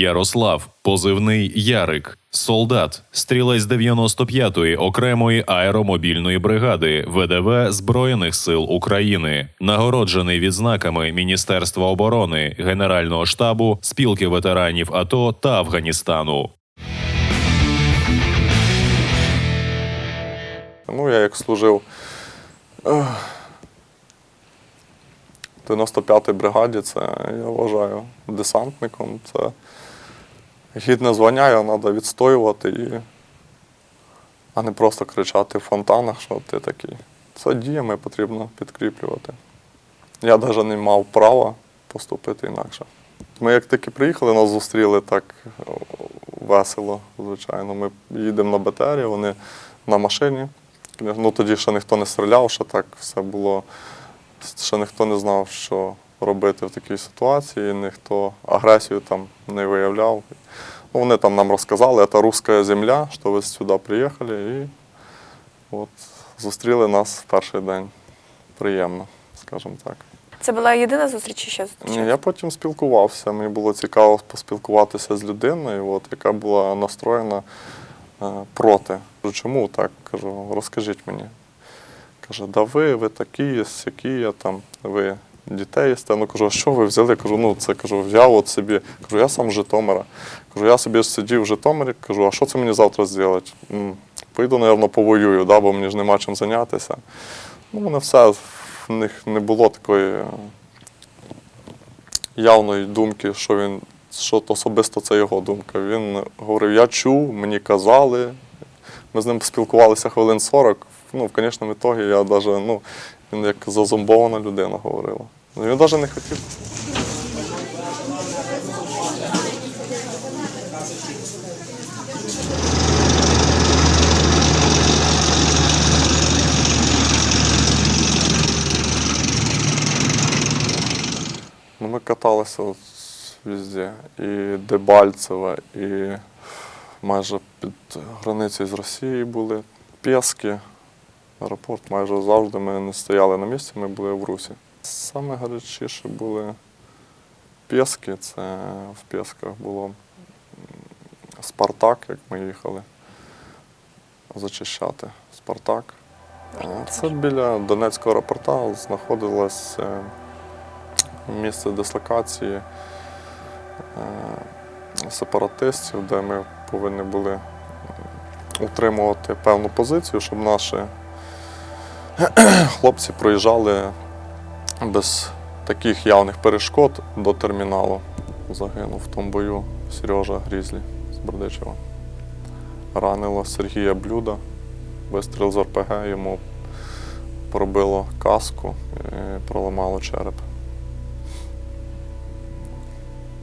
Ярослав, позивний Ярик, солдат, стрілець 95-ї окремої аеромобільної бригади ВДВ Збройних сил України, нагороджений відзнаками Міністерства оборони, Генерального штабу, спілки ветеранів АТО та Афганістану. Ну, я як служив в 95-й бригаді, це я вважаю десантником. Це гідне звання, його треба відстоювати, і, а не просто кричати в фонтанах, що ти такий. Це діями потрібно підкріплювати. Я навіть не мав права поступити інакше. Ми як тільки приїхали, нас зустріли так весело, звичайно. Ми їдемо на БТРі, вони на машині. Ну, тоді ще ніхто не стріляв, ще так все було. Ще ніхто не знав, що робити в такій ситуації, ніхто агресію там не виявляв. Ну, вони там нам розказали, це русська земля, що ви сюди приїхали, і от зустріли нас в перший день. Приємно, скажімо так. Це була єдина зустріч чи ще Ні, я потім спілкувався. Мені було цікаво поспілкуватися з людиною, от, яка була настроєна е, проти. Чому так? Кажу, розкажіть мені. Каже, да ви, ви такі, сякі, я там, ви дітей сте. Ну кажу, а що ви взяли? Кажу, ну це кажу, взяв от собі. Кажу, я сам з Житомира. Кажу, я собі сидів в Житомирі, кажу, а що це мені завтра зробити? Поїду, мабуть, повоюю, да, бо мені ж нема чим зайнятися. Ну, вони все, в них не було такої явної думки, що він, що особисто це його думка. Він говорив, я чув, мені казали. Ми з ним спілкувалися хвилин 40. Ну, в конечному ітогі я навіть, ну, він як зазомбована людина говорила. Ну, Він навіть не хотів. Ну, ми каталися везде. І Дебальцеве, і майже під границею з Росією були. Пєски, аеропорт майже завжди ми не стояли на місці, ми були в Русі. Саме гарячіше були Пєски, це в Пєсках було Спартак, як ми їхали зачищати. Спартак. Це біля Донецького аеропорта знаходилось е, місце дислокації е, сепаратистів, де ми повинні були утримувати певну позицію, щоб наші хлопці проїжджали без таких явних перешкод до терміналу. Загинув в тому бою Сережа Грізлі з Бердичева. Ранило Сергія Блюда, вистріл з РПГ, йому пробило каску і проламало череп.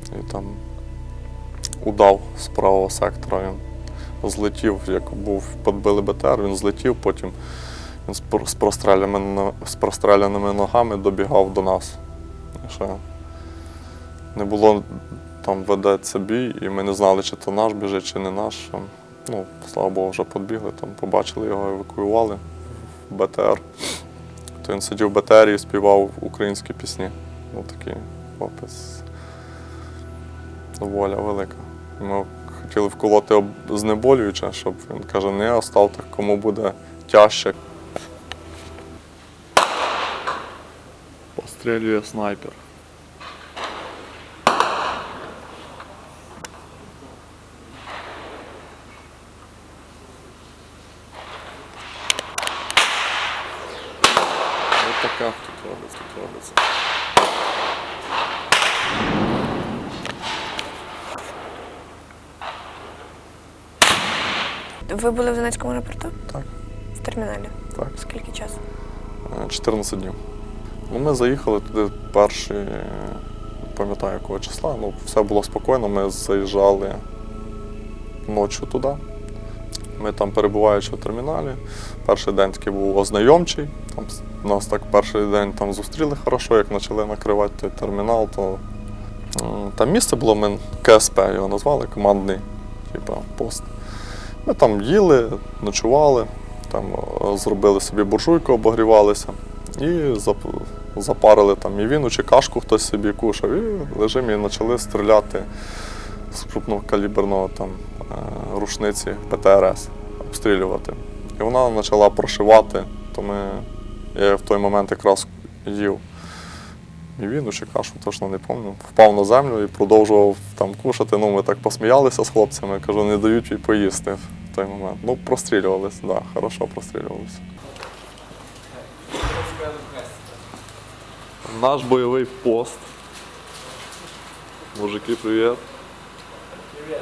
І там удав з правого сектора. Він злетів, як був, підбили БТР, він злетів, потім з простреляними, з простреляними ногами добігав до нас. Ще не було, там ведеться бій, і ми не знали, чи то наш біжить, чи не наш. Ну, слава Богу, вже підбігли, там побачили його, евакуювали в БТР. То він сидів в БТРі і співав українські пісні. Ну, такий хлопець. Воля велика. Ми хотіли вколоти знеболююче, щоб він каже, не оставте, кому буде тяжче. Пострілює снайпер. Ось така тут робиться, тут робиться. Ви були в Донецькому аеропорту? Так. В терміналі? Так. Скільки часу? Е, 14 днів. Ну, ми заїхали туди перші, пам'ятаю якого числа, ну все було спокійно, ми заїжджали ночі туди. Ми там перебуваючи в терміналі. Перший день такий був ознайомчий. Там нас так перший день там зустріли хорошо, як почали накривати той термінал, то там місце було, ми КСП його назвали, командний типу, пост. Ми там їли, ночували, там зробили собі буржуйку, обогрівалися і запарили там мівіну чи кашку хтось собі кушав. І лежимо і почали стріляти з крупнокаліберного там е, рушниці ПТРС обстрілювати. І вона почала прошивати, то ми, я в той момент якраз їв мівіну чи кашу, точно не пам'ятаю. Впав на землю і продовжував там кушати. Ну, ми так посміялися з хлопцями, кажу, не дають їй поїсти в той момент. Ну, прострілювалися, так, да, хорошо прострілювалися. Наш бойовий пост. Мужики, привіт. Привіт.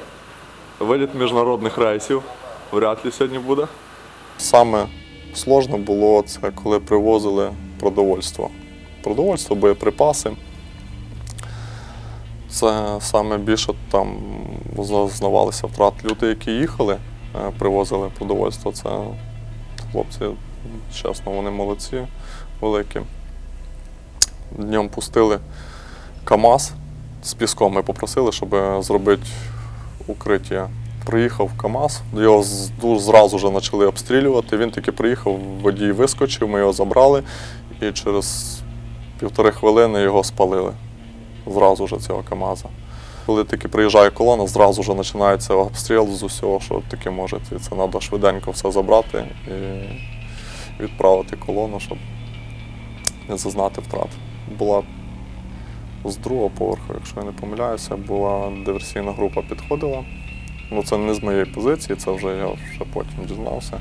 Виліт міжнародних рейсів. Вряд ли сьогодні буде. Саме сложно було це, коли привозили продовольство. Продовольство, боєприпаси. Це саме більше там зазнавалися втрат. Люди, які їхали, е, привозили продовольство. Це хлопці, чесно, вони молодці, великі. Днем пустили КАМАЗ з піском. Ми попросили, щоб зробити укриття. Приїхав КАМАЗ, його зразу ж почали обстрілювати. Він таки приїхав, водій вискочив, ми його забрали і через півтори хвилини його спалили. Зразу ж цього КАМАЗа. Коли тільки приїжджає колона, зразу ж починається обстріл з усього, що таке може. І це треба швиденько все забрати і відправити колону, щоб не зазнати втрат. Була з другого поверху, якщо я не помиляюся, була диверсійна група підходила. Ну, це не з моєї позиції, це вже я вже потім дізнався.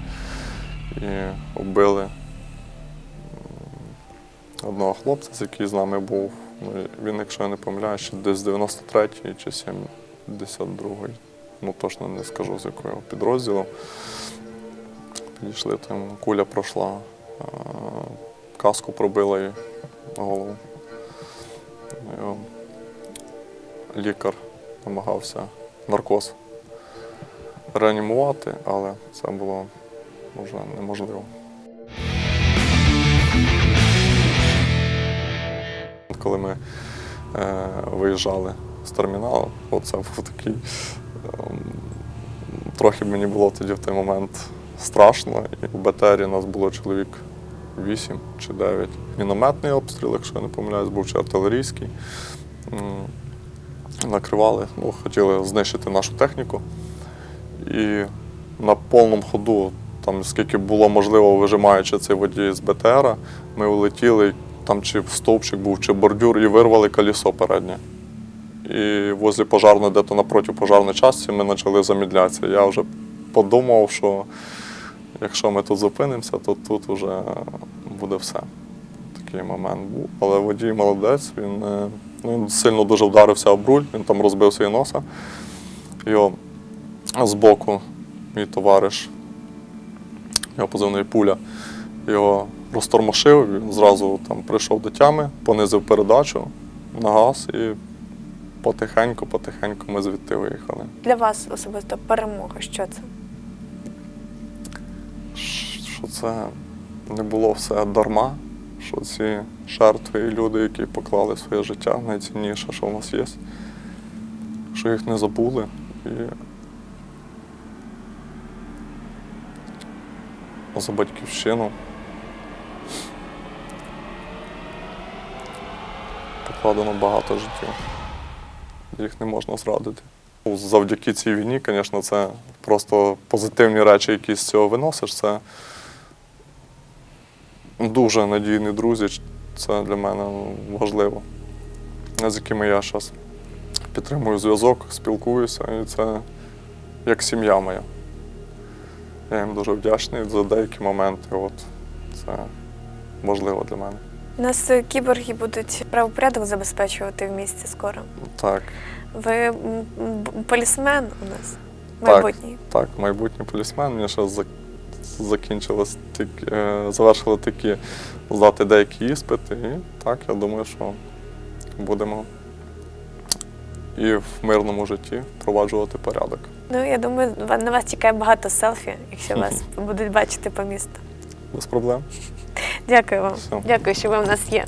І вбили одного хлопця, який з нами був. Ну, Він, якщо я не помиляюсь, ще десь 93-ї чи 72-ї. Ну, точно не скажу, з якого підрозділу. Підійшли, там куля пройшла, каску пробила і голову. Лікар намагався наркоз реанімувати, але це було вже неможливо. Коли ми е, виїжджали з терміналу, оце був такий. ем, трохи мені було тоді в той момент страшно. І в БТРі нас було чоловік 8 чи 9. Мінометний обстріл, якщо я не помиляюсь, був чи артилерійський. Накривали, ну, хотіли знищити нашу техніку. І на повному ходу, там скільки було можливо, вижимаючи цей водій з БТРа, ми улетіли, там чи в стовпчик був, чи бордюр, і вирвали колесо переднє. І возле пожарної, де то напроти пожарної частини, ми почали замідлятися. Я вже подумав, що якщо ми тут зупинимося, то тут вже буде все. Такий момент був. Але водій молодець, він, е, ну, сильно дуже вдарився об руль, він там розбив свій носа. Його збоку мій товариш, його позивний пуля, його розтормошив, він зразу там прийшов до тями, понизив передачу на газ і потихеньку, потихеньку ми звідти виїхали. Для вас особисто перемога. Що це? Що це не було все дарма, що ці жертви і люди, які поклали своє життя, найцінніше, що в нас є, що їх не забули. І за батьківщину покладено багато життів. Їх не можна зрадити. Ну, Завдяки цій війні, звісно, це просто позитивні речі, які з цього виносиш. Це дуже надійні друзі. Це для мене ну, важливо. З якими я зараз підтримую зв'язок, спілкуюся, і це як сім'я моя. Я їм дуже вдячний за деякі моменти. От це важливо для мене. У нас е, кіборги будуть правопорядок забезпечувати в місті скоро. Так, Ви полісмен у нас майбутній. так, майбутній полісмен. Мені ще закінчилось тільки, е, завершили тільки здати деякі іспити. І так, я думаю, що будемо і в мирному житті впроваджувати порядок. Ну я думаю, на вас чекає багато селфі, якщо вас будуть бачити по місту. Без проблем. Дякую вам. Все. Дякую, що ви в нас є.